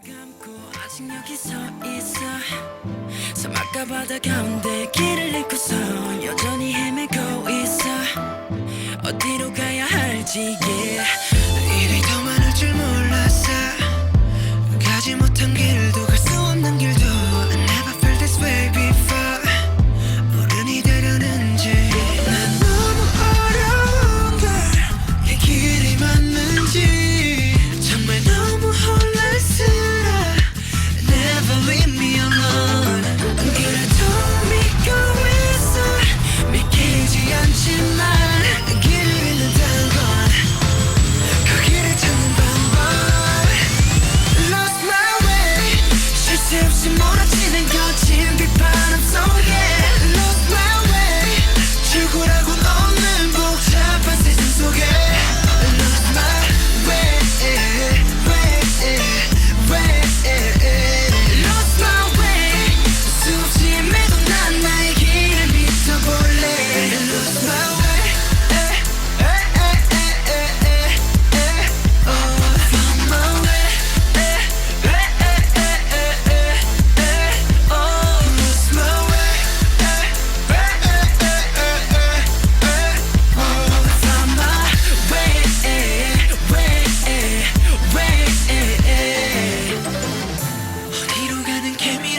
감고 아직 여기 서 있어 사막과 바다 가운데 길을 잃고서 여전히 헤매고 있어 어디로 가야 할지 yeah.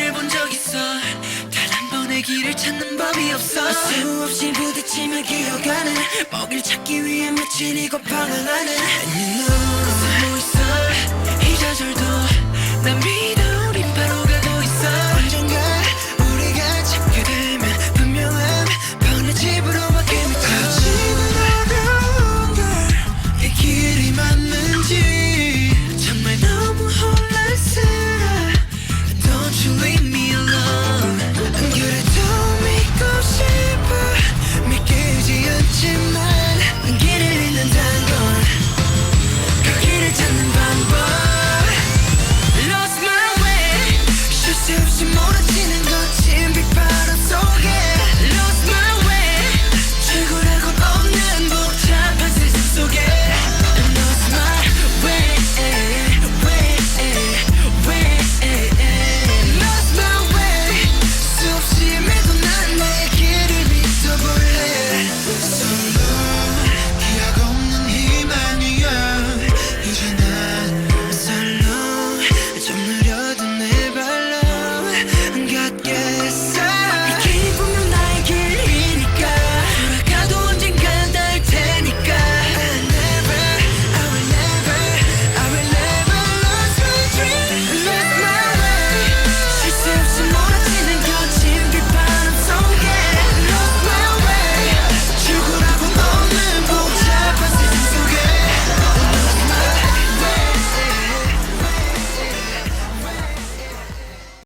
해본 적 있어. 단 한 번의 길을 찾는 법이 없어. 수없이 부딪히며 기어가는 먹일 찾기 위해 미친 이곳 방황하는